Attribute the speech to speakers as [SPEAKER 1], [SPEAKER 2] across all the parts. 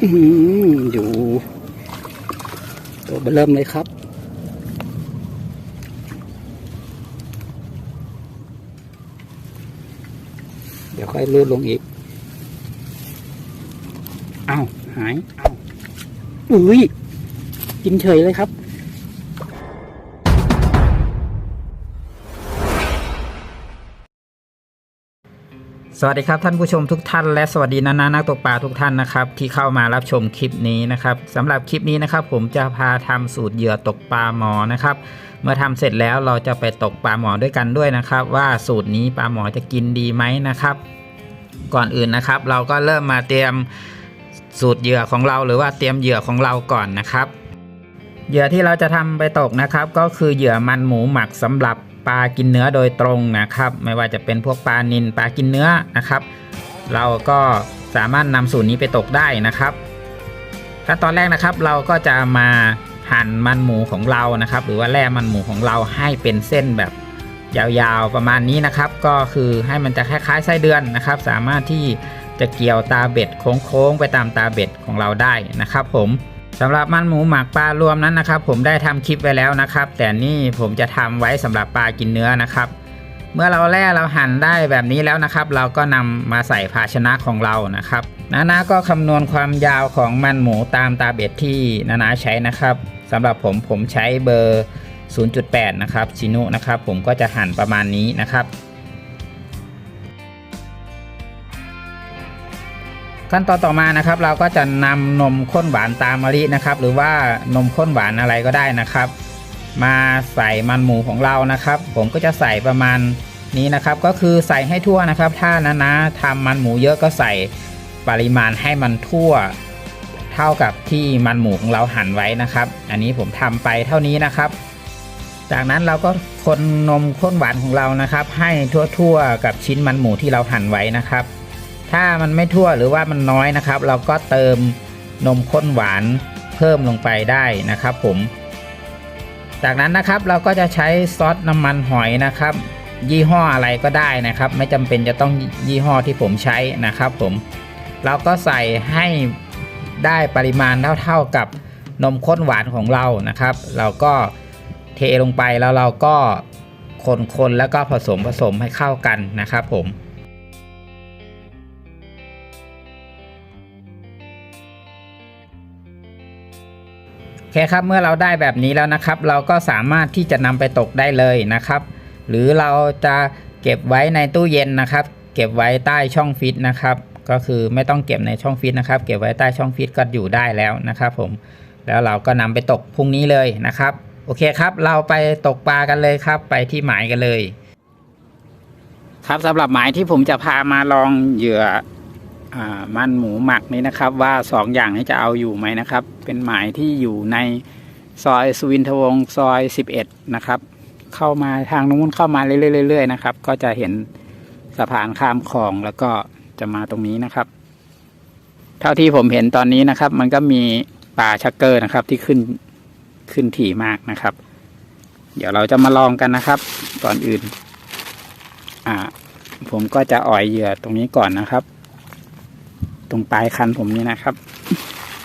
[SPEAKER 1] อยู่ ตัวเบอร์เริ่มเลยครับ เดี๋ยวค่อยลดลงอีก เอ้าหาย เอ้าอุ้ยกินเฉยเลยครับ
[SPEAKER 2] สวัสดีครับท่านผู้ชมทุกท่านและสวัสดีนานานักตกปลาทุกท่านนะครับที่เข้ามารับชมคลิปนี้นะครับสำหรับคลิปนี้นะครับ ผมจะพาทำสูตรเหยื่อตกปลาหมอนะครับ เมื่อทำเสร็จแล้วเราจะไปตกปลาหมอด้วยกันด้วยนะครับ ว่าสูตรนี้ปลาหมอจะกินดีไหมนะครับ ก่อนอื่นนะครับ เราก็เริ่มมาเตรียมสูตรเหยื่อของเรา หรือว่าเตรียมเหยื่อของเราก่อนนะครับ เหยื่อที่เราจะทำไปตกนะครับ ก็คือเหยื่อมันหมูหมักสำหรับ ปลากินเนื้อโดยตรงนะครับ ไม่ว่าจะเป็นพวกปลานิลปลากินเนื้อนะครับ เราก็สามารถนำสูตรนี้ไปตกได้นะครับขั้นตอนแรกนะครับเราก็จะมาหั่นมันหมูของเรานะครับ หรือว่าแล่มันหมูของเราให้เป็นเส้นแบบยาวๆประมาณนี้นะครับ ก็คือให้มันจะคล้ายๆไส้เดือนนะครับ สามารถที่จะเกี่ยวตาเบ็ดโค้งๆไปตามตาเบ็ดของเราได้นะครับ ผม สำหรับมันหมูหมักปลารวมนั้นนะครับ ผมได้ทำคลิปไว้แล้วนะครับ แต่นี่ผมจะทำไว้สำหรับปลากินเนื้อนะครับ เมื่อเราแล่เราหั่นได้แบบนี้แล้วนะครับ เราก็นำมาใส่ภาชนะของเรานะครับนานาก็คำนวณความยาวของมันหมูตามตาเบ็ดที่นานาใช้นะครับสำหรับผมผมใช้เบอร์ 0.8 นะครับชินุนะครับ ผมก็จะหั่นประมาณนี้นะครับ ขั้นตอนต่อมานะครับ เราก็จะนำนมข้นหวานตามมะลินะครับ หรือว่านมข้นหวานอะไรก็ได้นะครับ มาใส่มันหมูของเรานะครับ ผมก็จะใส่ประมาณนี้นะครับ ก็คือใส่ให้ทั่วนะครับ ถ้านะนะทำมันหมูเยอะก็ใส่ปริมาณให้มันทั่ว เท่ากับที่มันหมูของเราหั่นไว้นะครับ อันนี้ผมทำไปเท่านี้นะครับ จากนั้นเราก็คนนมข้นหวานของเรานะครับ ให้ทั่วๆกับชิ้นมันหมูที่เราหั่นไว้นะครับ ถ้ามันไม่ทั่วหรือว่ามันน้อยนะครับ เราก็เติมนมข้นหวานเพิ่มลงไปได้นะครับ ผม จากนั้นนะครับเราก็จะใช้ซอสน้ำมันหอยนะครับ ยี่ห้ออะไรก็ได้นะครับ ไม่จำเป็นจะต้องยี่ห้อที่ผมใช้นะครับ ผม เราก็ใส่ให้ได้ปริมาณเท่าๆกับนมข้นหวานของเรานะครับ เราก็เทลงไปแล้วเราก็คนๆแล้วก็ผสมผสมให้เข้ากันนะครับ ผม คครับเมื่อเราได้แบบนี้แล้วนะครับ เราก็สามารถที่จะนำไปตกได้เลยนะครับ หรือเราจะเก็บไว้ในตู้เย็นนะครับ เก็บไว้ใต้ช่องฟิตนะครับ ก็คือไม่ต้องเก็บในช่องฟิตนะครับ เก็บไว้ใต้ช่องฟิตก็อยู่ได้แล้วนะครับ ผมแล้วเราก็นำไปตกพรุ่งนี้เลยนะครับ โอเคครับ เราไปตกปลากันเลยครับ ไปที่หมายกันเลย ครับสำหรับหมายที่ผมจะพามาลองเหยื่อ มันหมูหมักนี้นะครับ ว่าสองอย่างนี้จะเอาอยู่ไหมนะครับ เป็นหมายที่อยู่ในซอยสุวินทวงศซอย 11 นะครับ เข้ามาทางนู้นเข้ามาเรื่อยๆๆนะครับ ก็จะเห็นสะพานข้ามคลองแล้วก็จะมาตรงนี้นะครับ เท่าที่ผมเห็นตอนนี้นะครับ มันก็มีป่าชักเกอร์นะครับที่ขึ้นขึ้นถี่มากนะครับ เดี๋ยวเราจะมาลองกันนะครับ ก่อนอื่น อ่า ผมก็จะอ่อยเหยื่อตรงนี้ก่อนนะครับ ตรงปลายคันผมนี่นะครับ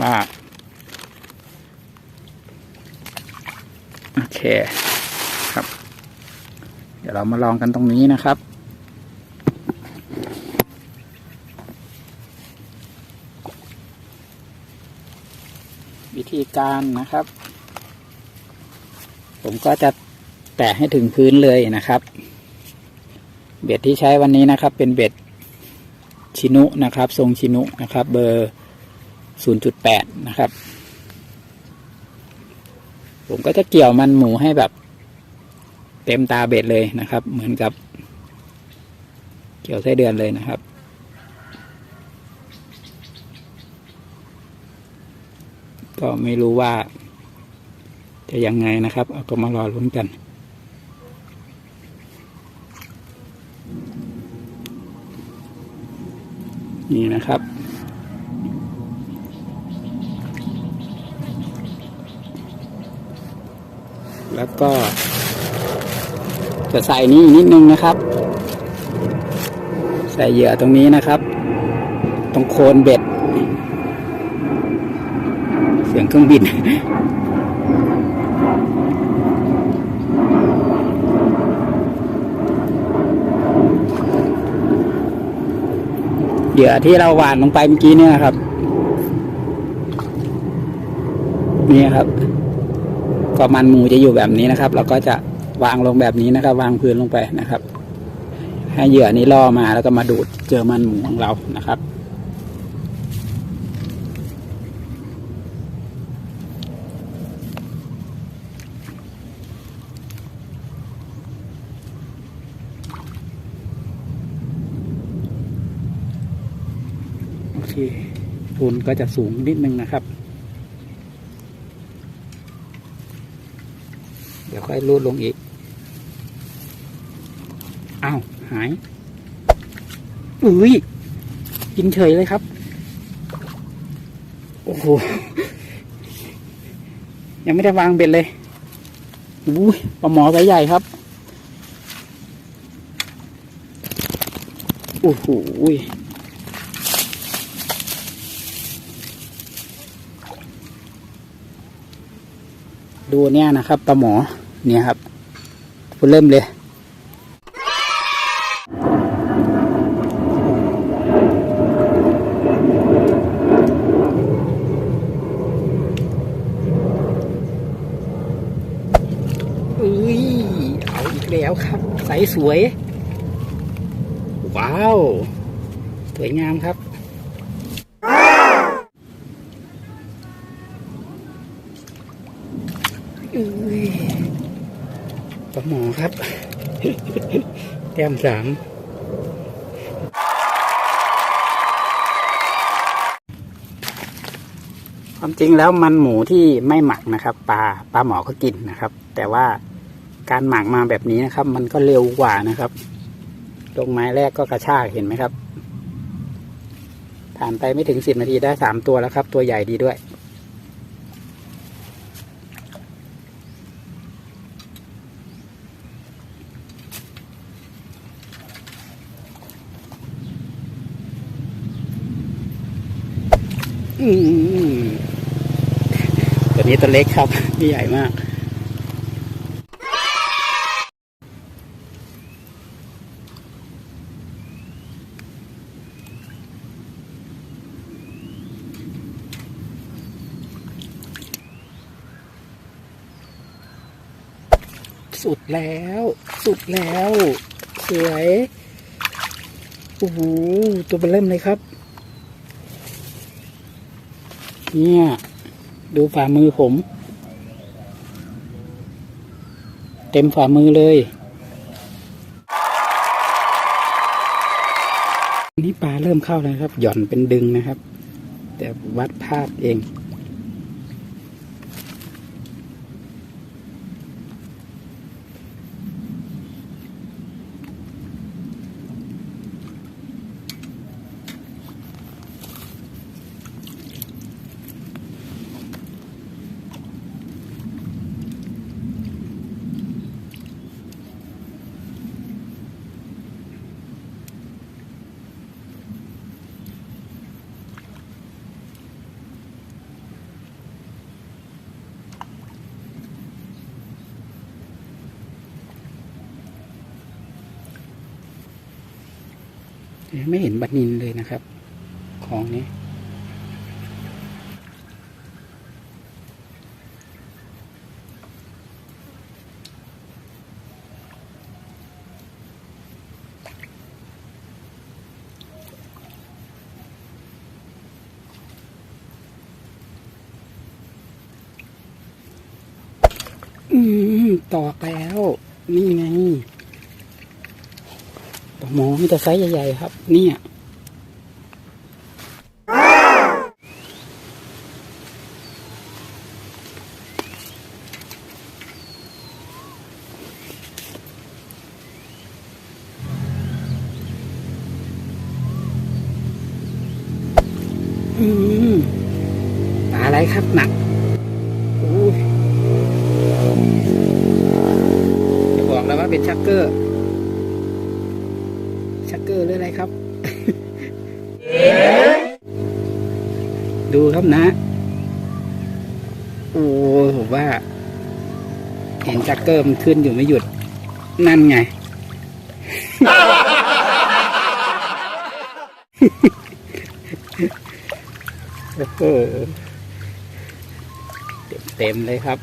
[SPEAKER 2] ว่า โอเคครับ เดี๋ยวเรามาลองกันตรงนี้นะครับวิธีการนะครับ ผมก็จะแตะให้ถึงพื้นเลยนะครับ เบ็ดที่ใช้วันนี้นะครับ เป็นเบ็ด ชินุนะครับ ทรงชินุนะครับ เบอร์ 0.8 นะครับ ผมก็จะเกี่ยวมันหมูให้แบบ เต็มตาเบ็ดเลยนะครับ เหมือนกับ เกี่ยวไส้เดือนเลยนะครับก็ไม่รู้ว่าจะยังไงนะครับ เอาก็มารอลุ้นกัน นี่นะครับ แล้วก็ จะใส่นี่นิดนึงนะครับ ใส่เหยื่อตรงนี้นะครับ ตรงโคนเบ็ด เสี
[SPEAKER 1] ยงเครื่องบิน เหยื่อที่เราหวานลงไปเมื่อกี้เนี่ยครับ นี่ครับ ก็มันหมูจะอยู่แบบนี้นะครับ เราก็จะวางลงแบบนี้นะครับ วางพื้นลงไปนะครับ ให้เหยื่อนี้ล่อมาแล้วก็มาดูดเจอมันหมูของเรานะครับ โอเคปูน ก็จะสูงนิดนึงนะครับ เดี๋ยวค่อยรูดลงอีกอ้าวหายอุ้ยกินเฉยเลยครับ โอ้โห ยังไม่ได้วางเบ็ดเลยอุ้ยปลาหมอไซส์ใหญ่ครับโอ้โห ดูเนี่ยนะครับปลาหมอเนี่ยครับพูดเริ่มเลยอุ้ยเอาอีกแล้วครับ ใสสวย ว้าว สวยงามครับ อุ้ย ปลาหมอครับ แต้มสามความจริงแล้วมันหมูที่ไม่หมักนะครับปลาปลาหมอก็กินนะครับ แต่ว่าการหมักมาแบบนี้นะครับ มันก็เร็วกว่านะครับลงไม้แรกก็กระชากเห็นไหมครับผ่านไปไม่ถึงสิบนาทีได้สามตัวแล้วครับ ตัวใหญ่ดีด้วย ตัวนี้ตัวเล็กครับนี่ใหญ่มาก สุดแล้ว สุดแล้ว สวย โอ้โห ตัวเบลเริ่มเลยครับ เนี่ย ดูฝ่ามือผม เต็มฝ่ามือเลยนี่ปลาเริ่มเข้าแล้วครับ หย่อนเป็นดึงนะครับ แต่วัดพลาดเอง ไม่เห็นบัตนินเลยนะครับ ของนี้อืมตอแล้ว นี่ไง หมมีแต่ไซส์ใหญ่ๆครับ เนี่ยอืมปลาอะไรครับหนักอยจะบอกแล้วว่าเป็นชักเกอร์ มนะ โอ้ผมว่า เห็นจักเกิมขึ้นอยู่ไม่หยุด นั่นไง โอ้เต็มเลยครับ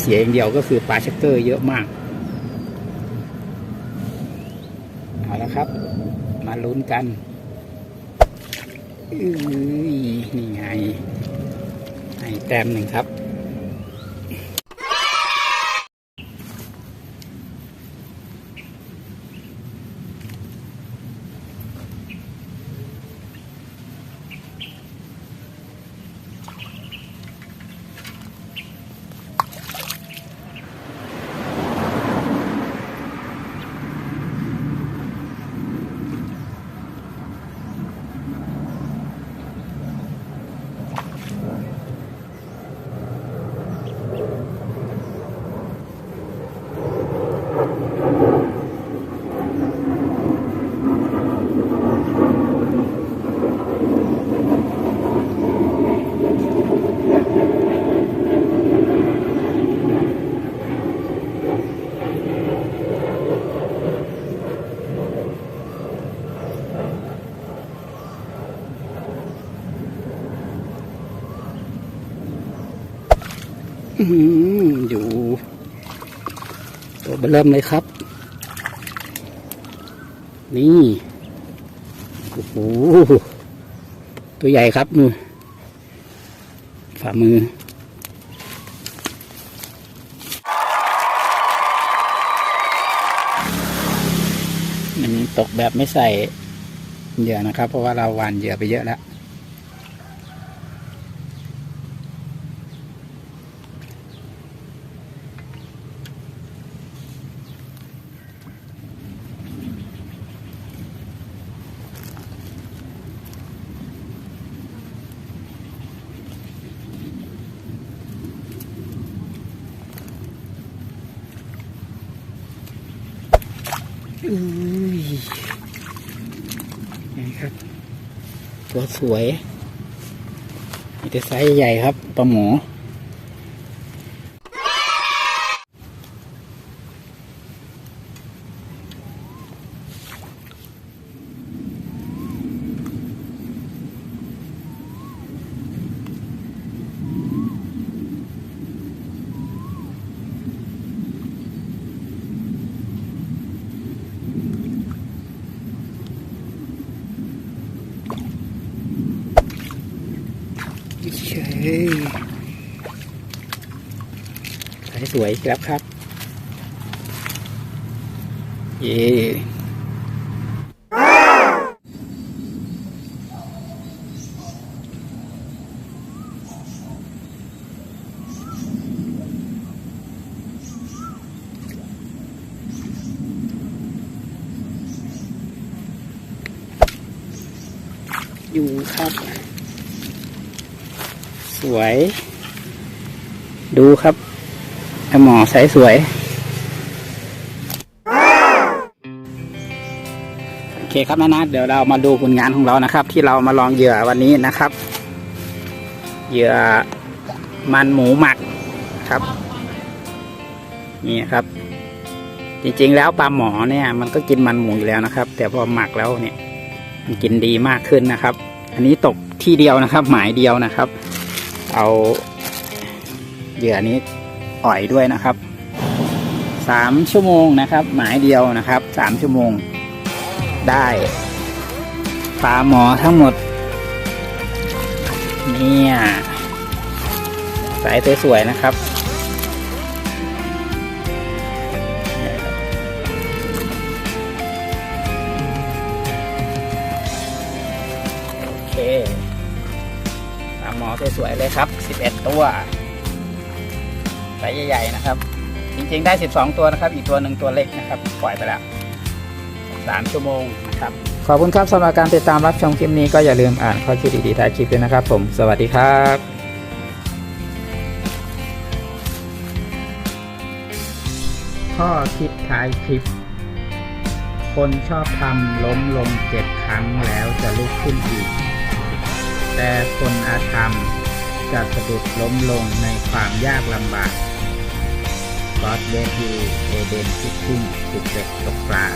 [SPEAKER 1] เสียอย่างเดียวก็คือปลาชักเกอร์เยอะมาก เอาละครับ มาลุ้นกันอ้ยนี่ไงให้แต้มหนึ่งครับ อยู่ ตัวเบอร์เริ่มเลยครับ นี่โอ้โหตัวใหญ่ครับนู่นฝ่ามือมันตกแบบไม่ใส่เหยื่อนะครับ เพราะว่าเราหวานเหยื่อไปเยอะแล้ว สวยมีแต่ไซส์ใหญ่ครับปลาหมอ เฉย สายสวยครับครับ เย่อยู่ครับ สวย ดูครับ ไอหมอใสสวยโอเคครับนะนะเดี๋ยวเรามาดูผลงานของเรานะครับ ที่เรามาลองเหยื่อวันนี้นะครับ เหยื่อมันหมูหมักครับ นี่ครับ จริงๆแล้วปลาหมอเนี่ย มันก็กินมันหมูอยู่แล้วนะครับ แต่พอหมักแล้วเนี่ย มันกินดีมากขึ้นนะครับ อันนี้ตกที่เดียวนะครับ หมายเดียวนะครับ เอาเหยื่อนี้ อ่อยด้วยนะครับสามชั่วโมงนะครับ หมายเดียวนะครับสามชั่วโมง ได้ปลาหมอทั้งหมด เนี่ยสายสวยๆนะครับโอเคปลาหมอสวยๆเลยครับ 11 ตัว ไซส์ใหญ่ๆนะครับ จริงๆได้ 12 ตัวนะครับ อีกตัวหนึ่งตัวเล็กนะครับ ปล่อยไปแล้ว3ชั่วโมงนะครับ ขอบคุณครับสำหรับการติดตามรับชมคลิปนี้ก็อย่าลืมอ่านข้อคิดดีๆท้ายคลิปด้วยนะครับ ผมสวัสดีครับ
[SPEAKER 2] ข้อคิดท้ายคลิป คนชอบทำล้มลงเจ็ดครั้งแล้วจะลุกขึ้นอีก แต่คนอาธรรม จะสะดุดล้มลงในความยากลำบาก God bless you เอเดนฟิชชิ่งจุดเด็กตกปลา